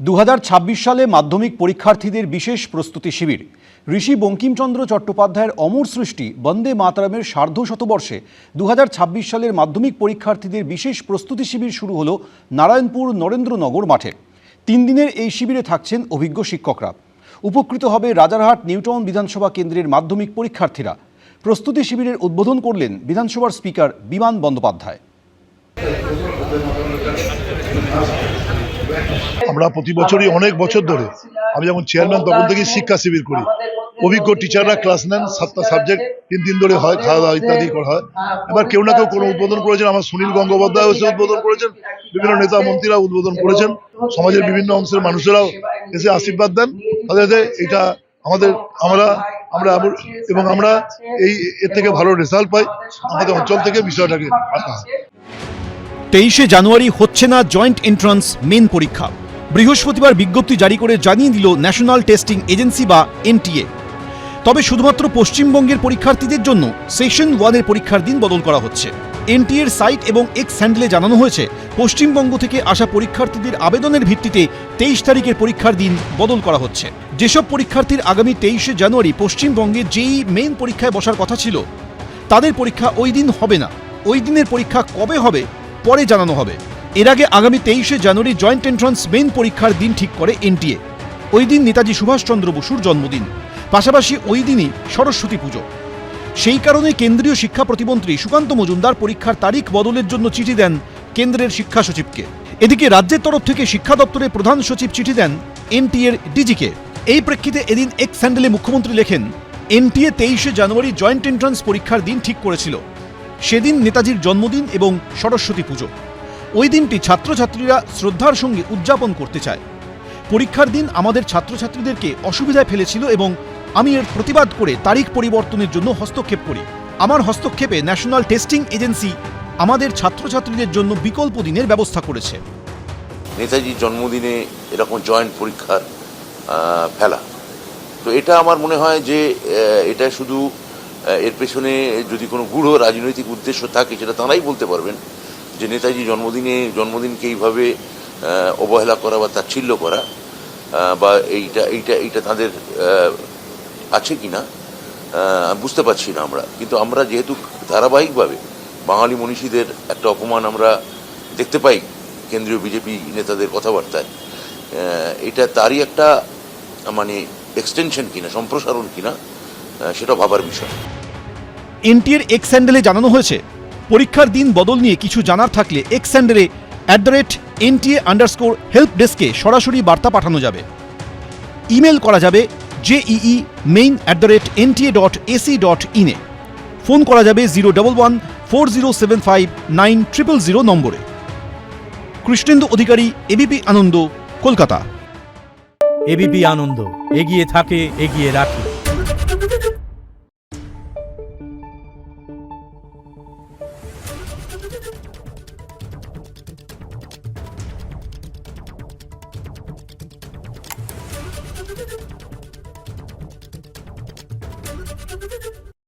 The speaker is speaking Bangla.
দু হাজার ছাব্বিশ সালে মাধ্যমিক পরীক্ষার্থীদের বিশেষ প্রস্তুতি শিবির। ঋষি বঙ্কিমচন্দ্র চট্টোপাধ্যায়ের অমর সৃষ্টি বন্দে মাতরমের সার্ধ শতবর্ষে দু হাজার ছাব্বিশ সালের মাধ্যমিক পরীক্ষার্থীদের বিশেষ প্রস্তুতি শিবির শুরু হলো নারায়ণপুর নরেন্দ্রনগর মাঠে। তিন দিনের এই শিবিরে থাকছেন অভিজ্ঞ শিক্ষকরা। উপকৃত হবে রাজারহাট নিউটাউন বিধানসভা কেন্দ্রের মাধ্যমিক পরীক্ষার্থীরা। প্রস্তুতি শিবিরের উদ্বোধন করলেন বিধানসভার স্পিকার বিমান বন্দ্যোপাধ্যায়। আমরা প্রতি বছরই অনেক বছর ধরে আমি যখন চেয়ারম্যান তখন থেকেই শিক্ষা শিবির করি। অভিজ্ঞ টিচাররা ক্লাস নেন, সাতটা সাবজেক্ট তিন দিন ধরে হয়, খাওয়া দাওয়া ইত্যাদি করা হয়। এবার কেউ না কেউ কোনো উদ্বোধন করেছেন, আমার সুনীল গঙ্গোপাধ্যায় এসে উদ্বোধন করেছেন, বিভিন্ন নেতা মন্ত্রীরা উদ্বোধন করেছেন, সমাজের বিভিন্ন অংশের মানুষেরাও এসে আশীর্বাদ দেন। তাদের এটা আমাদের, আমরা আমরা এবং আমরা এই, এর থেকে ভালো রেজাল্ট পাই। আমাদের অঞ্চল থেকে বিষয়টাকে রাখা তেইশে জানুয়ারি হচ্ছে না জয়েন্ট এন্ট্রান্স মেন পরীক্ষা। বৃহস্পতিবার বিজ্ঞপ্তি জারি করে জানিয়ে দিল ন্যাশনাল টেস্টিং এজেন্সি বা এনটিএ। তবে শুধুমাত্র পশ্চিমবঙ্গের পরীক্ষার্থীদের জন্য সেশন ওয়ানের পরীক্ষার দিন বদল করা হচ্ছে। এনটিএর সাইট এবং এক্স হ্যান্ডেলে জানানো হয়েছে, পশ্চিমবঙ্গ থেকে আসা পরীক্ষার্থীদের আবেদনের ভিত্তিতে তেইশ তারিখের পরীক্ষার দিন বদল করা হচ্ছে। যেসব পরীক্ষার্থীর আগামী তেইশে জানুয়ারি পশ্চিমবঙ্গে যেই মেইন পরীক্ষায় বসার কথা ছিল, তাদের পরীক্ষা ওই দিন হবে না। ওই দিনের পরীক্ষা কবে হবে পরে জানানো হবে। এর আগে আগামী তেইশে জানুয়ারি জয়েন্ট এন্ট্রান্স মেইন পরীক্ষার দিন ঠিক করে এনটিএ। ওই দিন নেতাজি সুভাষচন্দ্র বসুর জন্মদিন। পাশাপাশি ওই দিনই সরস্বতী পুজো। সেই কারণে কেন্দ্রীয় শিক্ষা প্রতিমন্ত্রী সুকান্ত মজুমদার পরীক্ষার তারিখ বদলের জন্য চিঠি দেন কেন্দ্রের শিক্ষা সচিবকে। এদিকে রাজ্যের তরফ থেকে শিক্ষা দপ্তরের প্রধান সচিব চিঠি দেন এনটিএর ডিজিকে। এই প্রেক্ষিতে এদিন এক স্যান্ডেলে মুখ্যমন্ত্রী লেখেন, এনটিএ তেইশে জানুয়ারি জয়েন্ট এন্ট্রান্স পরীক্ষার দিন ঠিক করেছিল। সেদিন নেতাজির জন্মদিন এবং সরস্বতী পুজো। ওই দিনটি ছাত্রছাত্রীরা শ্রদ্ধার সঙ্গে উদযাপন করতে চায়। পরীক্ষার দিন আমাদের ছাত্রছাত্রীদেরকে অসুবিধায় ফেলেছিল এবং আমি এর প্রতিবাদ করে তারিখ পরিবর্তনের জন্য হস্তক্ষেপ করি। আমার হস্তক্ষেপে ন্যাশনাল টেস্টিং এজেন্সি আমাদের ছাত্রছাত্রীদের জন্য বিকল্প দিনের ব্যবস্থা করেছে। নেতাজির জন্মদিনে এরকম জয়েন্ট পরীক্ষার ফেলা। তো এটা আমার মনে হয় যে এটা শুধু এর পেছনে যদি কোনো গূঢ় রাজনৈতিক উদ্দেশ্য থাকে সেটা তাঁরাই বলতে পারবেন যে নেতাজি জন্মদিনে জন্মদিনকে এইভাবে অবহেলা করা বা তাচ্ছিল্য করা বা এইটা এইটা এইটা তাদের আছে কিনা আহ, বুঝতে পারছি না আমরা। কিন্তু আমরা যেহেতু ধারাবাহিকভাবে বাঙালি মনীষীদের একটা অপমান আমরা দেখতে পাই কেন্দ্রীয় বিজেপি নেতাদের কথাবার্তায় এটা তারই একটা মানে এক্সটেনশন কিনা সম্প্রসারণ কিনা সেটা ভাবার বিষয়। এনটিএর এক্স হ্যান্ডেলে জানানো হয়েছে পরীক্ষার দিন বদল নিয়ে কিছু জানার থাকলে এক্স হ্যান্ডেলে at the rate NTA underscore help ডেস্কে সরাসরি বার্তা পাঠানো যাবে। ইমেল করা যাবে JEE main at the rate NTA dot AC dot ইনে ফোন করা যাবে zero double one four zero seven five nine triple zero নম্বরে। কৃষ্ণেন্দু অধিকারী এবিপি আনন্দ কলকাতা। এবিপি আনন্দ এগিয়ে থাকে এগিয়ে রাখে।